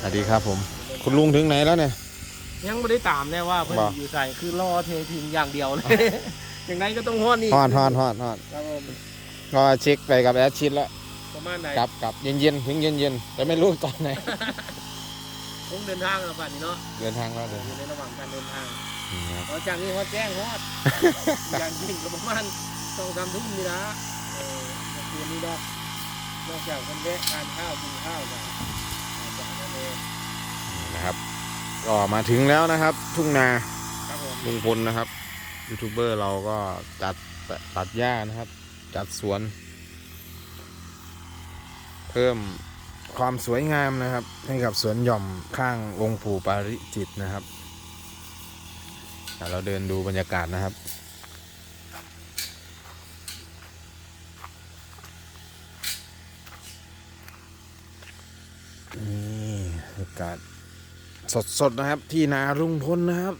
สวัสดีครับผม คุณลุงถึงไหนแล้วเนี่ย ยังไม่ได้ตามแน่ว่าเพื่อนบ่ อยู่ใส่คือรอเททีมอย่างเดียวเลย อย่างนั้นก็ต้องฮอดนี่ฮอดฮอดฮอดฮอดครับผมก็เช็คไปกับแอดชิดแล้วประมาณไหนกลับกลับเย็นเย็นๆถึงเย็นเย็นๆแต่ไม่รู้ตอนไหนต้องเดินทางแล้วป่านนี้เนาะเดินทางแล้วเดินอยู่ในระหว่างการเดินทางนี่ครับหลังจากนี้ฮอดแจ้งฮอด อย่างยิ่งก็ประมาณสองสามทุ่มนี่นะเออเมื่อคืนนี้เนาะนอกจากคนแวะทานข้าวกินข้าวกันอาจจะนั่นเอง นะครับ ก็มาถึงแล้วนะครับ ทุ่งนาครับผมลุงพลนะครับยูทูบเบอร์เราก็จัดตัดหญ้านะครับ จัดสวน เพิ่มความสวยงามนะครับ ให้กับสวนหย่อมข้างองค์ปู่ปาริจิตรนะครับเดี๋ยวเราเดินดูบรรยากาศนะครับนี่บรรยากาศ สดๆนะครับ ที่นาลุงพลนะครับ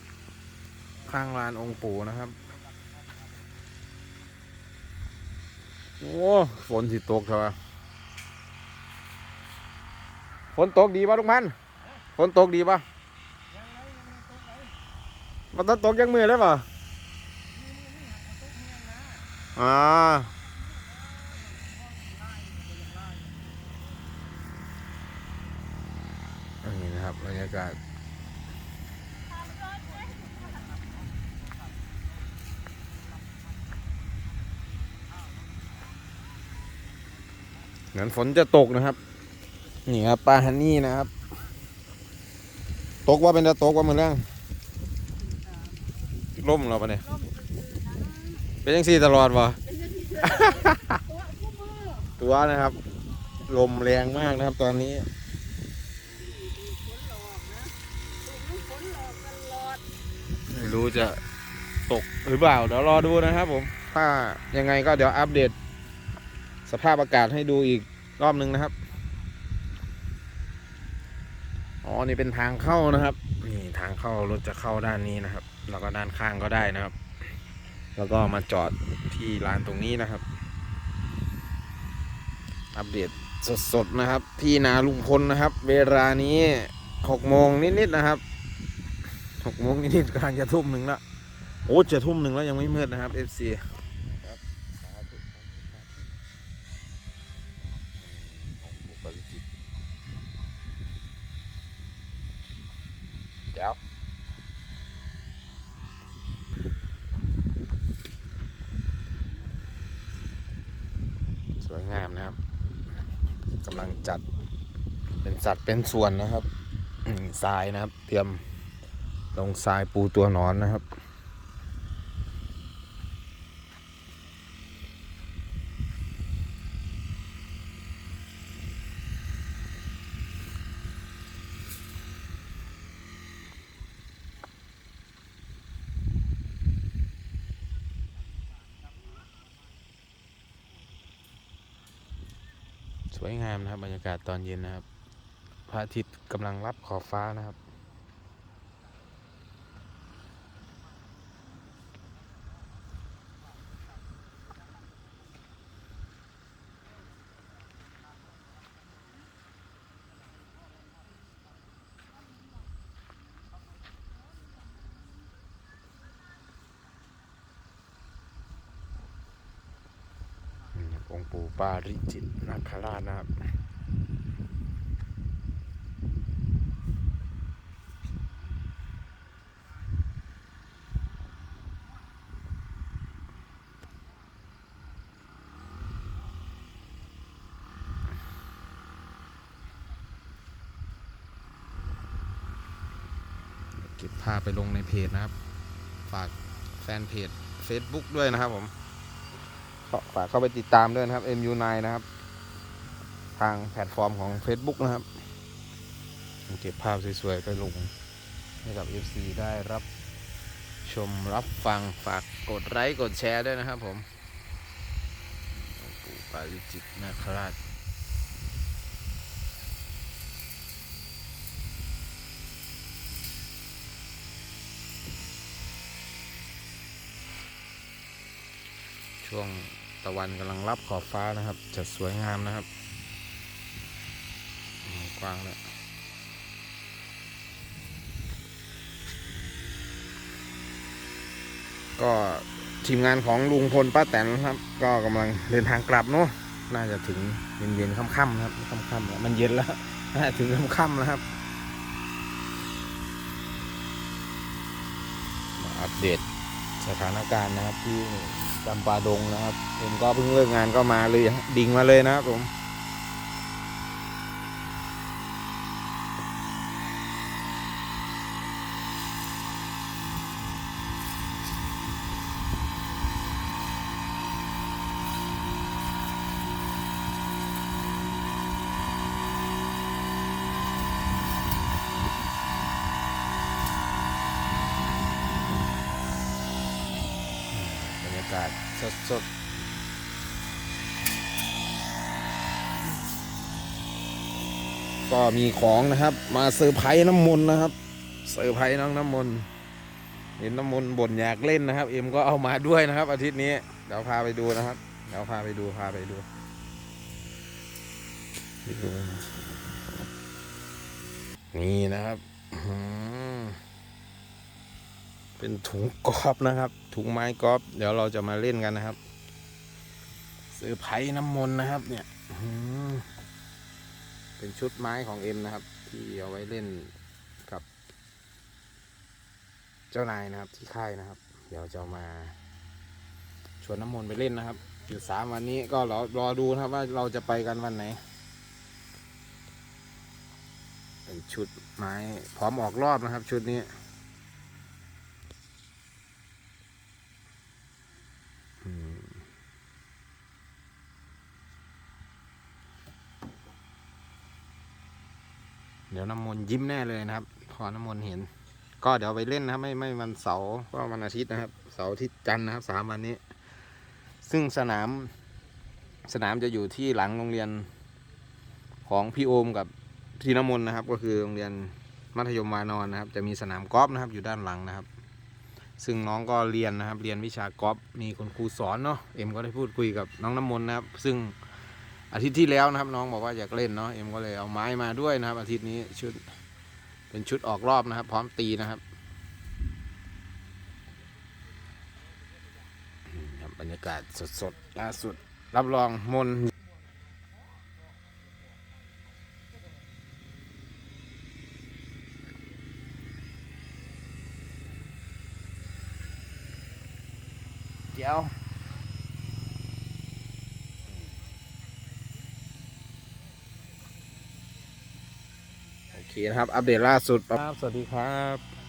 ข้างลานองค์ปู่นะครับ โอ้ฝนสิตกเถอะฝนตกดีป่ะลุงพันฝนตกดีป่ะมันต้องตกยังมือแล้ป่ะอ่า นนี้นะครับบรรยากาศเหมือนฝนจะตกนะครับ นี่ครับปลาฮันนี่นะครับ ตกว่าเป็นจะตกว่ามือเรื่องล่มเราปะเนี่ยเป็นยังสี่ตลอดวะตัวนะครับ ลมแรงมากนะครับตอนนี้ ไม่ รู้จะตกหรือเปล่า เดี๋ยวรอดูนะครับผม ถ้ายังไงก็เดี๋ยวอัปเดต สภาพอากาศให้ดูอีกรอบหนึ่งนะครับ อ๋อ นี่เป็นทางเข้านะครับ นี่ทางเข้ารถจะเข้าด้านนี้นะครับ แล้วก็ด้านข้างก็ได้นะครับ แล้วก็มาจอดที่ลานตรงนี้นะครับ อัปเดตสดๆนะครับ ที่นาลุงพลนะครับ เวลานี้หกโมงนิดๆนะครับ หกโมงนิดๆกำลังจะทุ่มหนึ่งแล้วโอ้จะทุ่มหนึ่งแล้วยังไม่มืดนะครับ FC เดี๋ยวสวยงามนะครับกำลังจัดเป็นสัดเป็นส่วนนะครับทรายนะครับ เตรียม ลงทรายปูตัวนอนนะครับ สวยงามนะครับบรรยากาศตอนเย็นนะครับพระอาทิตย์กำลังรับขอบฟ้านะครับ นี่ครับองปู่ปาริจิตนาคราชนะครับเก็บภาพไปลงในเพจนะครับ ฝากแฟนเพจ Facebook ด้วยนะครับผม ฝากเข้าไปติดตามด้วยนะครับ MU9 นะครับ ทางแพลตฟอร์มของ Facebook นะครับ เก็บภาพสวยๆ ไปลงให้กับ FC ได้รับชมรับฟังฝากกดไลค์กดแชร์ด้วยนะครับผมปู่ปาริจิตนาคราชช่วง ตะวันกำลังรับขอบฟ้านะครับ จะสวยงามนะครับ กว้างเลยก็ทีมงานของลุงพลป้าแตนครับ ก็กำลังเดินทางกลับเนาะน่าจะถึงเย็นๆค่ำๆนะครับค่ำๆแล้วมันเย็นแล้วน่าถึงค่ำๆแล้วครับอัปเดตสถานการณ์นะครับที่ จำปาดงนะครับ ผมก็เพิ่งเลิกงานก็มาเลยดิ่งมาเลยนะครับผมากาศสดๆ ก็มีของนะครับ มาเซอร์ไพรส์น้ำมนต์นะครับเซอร์ไพรส์น้องน้ำมนต์เห็นน้ำมนต์บ่นอยากเล่นนะครับ เอ็มก็เอามาด้วยนะครับ อาทิตย์นี้เดี๋ยวพาไปดูนะครับเดี๋ยวพาไปดูพาไปดูดูนี่นะครับ เป็นถุงกอล์ฟนะครับ ถุงไม้กอล์ฟเดี๋ยวเราจะมาเล่นกันนะครับเซอร์ไพรส์น้ำมนต์นะครับ เนี่ยเป็นชุดไม้ของเอ็มนะครับ ที่เอาไว้เล่นกับ เจ้านายนะครับ ที่ค่ายนะครับ เดี๋ยวจะมาชวนน้ำมนต์ไปเล่นนะครับอยู่สามวันนี้ก็รอรอดูนะครับว่าเราจะไปกันวันไหน เป็นชุดไม้พร้อมออกรอบนะครับ ชุดนี้ อืมเดี๋ยว น้ำมนต์ยิ้มแน่เลยนะครับ พอน้ำมนต์เห็น ก็เดี๋ยวไปเล่นนะครับไม่ไม่วันเสาร์ก็วันอาทิตย์นะครับเสาร์ทิตย์จันทร์นะครับสามวันนี้ ซึ่งสนามสนามจะอยู่ที่หลังโรงเรียนของพี่โอมกับพี่น้ำมนต์นะครับ ก็คือโรงเรียนมัธยมวานอนนะครับ จะมีสนามกอล์ฟนะครับอยู่ด้านหลังนะครับ ซึ่งน้องก็เรียนนะครับ เรียนวิชากอล์ฟมีคุณครูสอนเนาะเอ็มก็ได้พูดคุยกับน้องน้ำมนต์นะครับ ซึ่ง อาทิตย์ที่แล้วนะครับน้องบอกว่าอยากเล่นเนาะเอ็มก็เลยเอาไม้มาด้วยนะครับ อาทิตย์นี้ชุดเป็นชุดออกรอบนะครับ พร้อมตีนะครับบรรยากาศสดๆล่าสุด รับรองมนเดี๋ยว โอ เคนะครับ อัปเดตล่าสุดครับ สวัสดีครับ